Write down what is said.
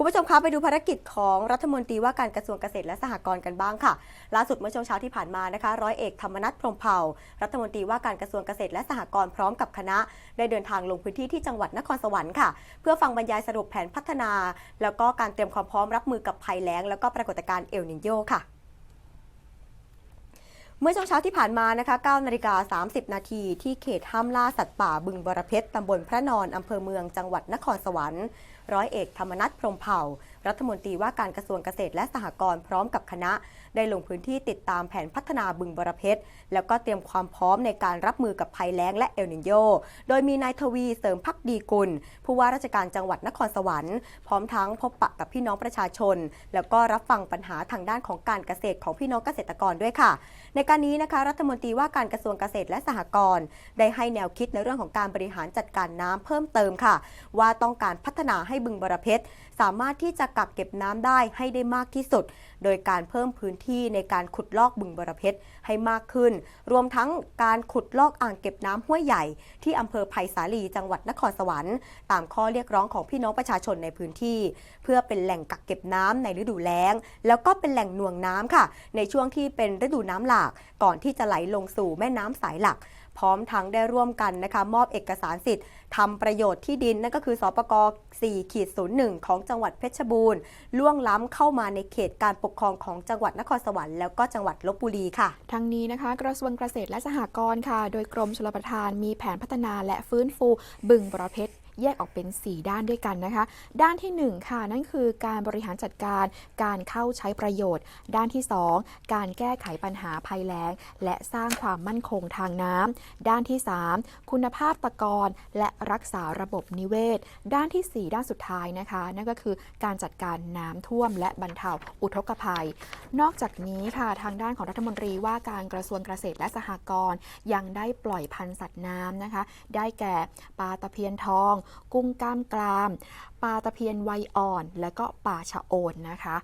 คุณผู้ชมคะไปดูภารกิจของรัฐมนตรีว่าการกระทรวงเกษตรและสหกรณ์กันบ้างค่ะ ล่าสุดเมื่อช่วงเช้าที่ผ่านมานะคะร้อยเอกธรรมนัฐพรมเผ่า รัฐมนตรีว่าการกระทรวงเกษตรและสหกรณ์พร้อมกับคณะ ได้เดินทางลงพื้นที่ที่จังหวัดนครสวรรค์ค่ะ เพื่อฟังบรรยายสรุปแผนพัฒนา แล้วก็การเตรียมความพร้อมรับมือกับภัยแล้ง แล้วก็ปรากฏการณ์เอลนิโยค่ะเมื่อช่วงเช้าที่ผ่านมานะคะ9นาฬิกา30 นาทีที่เขตห้ามล่าสัตว์ป่าบึงบรเพชรตำบลพระนอนอำเภอเมืองจังหวัดนครสวรรค์ ร้อยเอกธรรมนัฐพรมเผ่า รัฐมนตรีว่าการกระทรวงเกษตรและสหกรณ์พร้อมกับคณะ ได้ลงพื้นที่ติดตามแผนพัฒนาบึงบรเพชร แล้วก็เตรียมความพร้อมในการรับมือกับภัยแล้งและเอลนิโย โดยมีนายทวีเสริมพักดีกุล ผู้ว่าราชการจังหวัดนครสวรรค์พร้อมทั้งพบปะกับพี่น้องประชาชน แล้วก็รับฟังปัญหาทางด้านของการเกษตรของพี่น้องเกษตรกรด้วยค่ะ ในการนี้นะคะรัฐมนตรีว่าการกระทรวงเกษตรและสหกรณ์ได้ให้แนวคิดในเรื่องของการบริหารจัดการน้ำเพิ่มเติมค่ะ ว่าต้องการพัฒนาให้บึงบรเพชรสามารถที่จะกักเก็บน้ำได้ให้ได้มากที่สุด โดยการเพิ่มพื้นที่ในการขุดลอกบึงบรเพชรให้มากขึ้น รวมทั้งการขุดลอกอ่างเก็บน้ำห้วยใหญ่ ที่อำเภอไผ่สาลีจังหวัดนครสวรรค์ตามข้อเรียกร้องของพี่น้องประชาชนในพื้นที่ เพื่อเป็นแหล่งกักเก็บน้ำในฤดูแล้ง แล้วก็เป็นแหล่งหน่วงน้ำค่ะ ในช่วงที่เป็นฤดูน้ำหลาก ก่อนที่จะไหลลงสู่แม่น้ำสายหลักพร้อมทั้งได้ร่วมกันนะคะมอบเอกสารสิทธิ์ทำประโยชน์ที่ดินนั่นก็คือสปก4ขีด01 ของจังหวัดเพชรบูรณ์ ล่วงล้ำเข้ามาในเขตการปกครองของจังหวัดนครสวรรค์แล้วก็จังหวัดลบบุรีค่ะ ทั้งนี้นะคะกระทรวงเกษตรและสหกรณ์ค่ะ โดยกรมชลประทานมีแผนพัฒนาและฟื้นฟูบึงบรเพชร แยกออกเป็น 4 ด้านด้วยกันนะคะ ด้านทีหนึ่1 ค่ะนั่นคือการบริหารจัดการการเข้าใช้ประโยชน์ ด้านที่ 2 การแก้ไขปัญหาภัยแล้ง และสร้างความมั่นคงทางน้ำด้านที่ 3 คุณภาพตะกอนและรักษาระบบนิเวศ ด้านทีสี่4 ด้านสุดท้ายนะคะ นั่นก็คือการจัดการน้ำท่วม และบรรเทาอุทกภัย นอกจากนี้ค่ะทางด้านของรัฐมนตรีว่าการกระทรวงเกษตรและสหกรณ์ยังได้ปล่อยพันธุ์สัตว์น้ำนะคะ ได้แก่ปลาตะเพียนทองกุ้งกล้ามกราม ปลาตะเพียนไวอ่อน และก็ปลาชะโอนนะคะ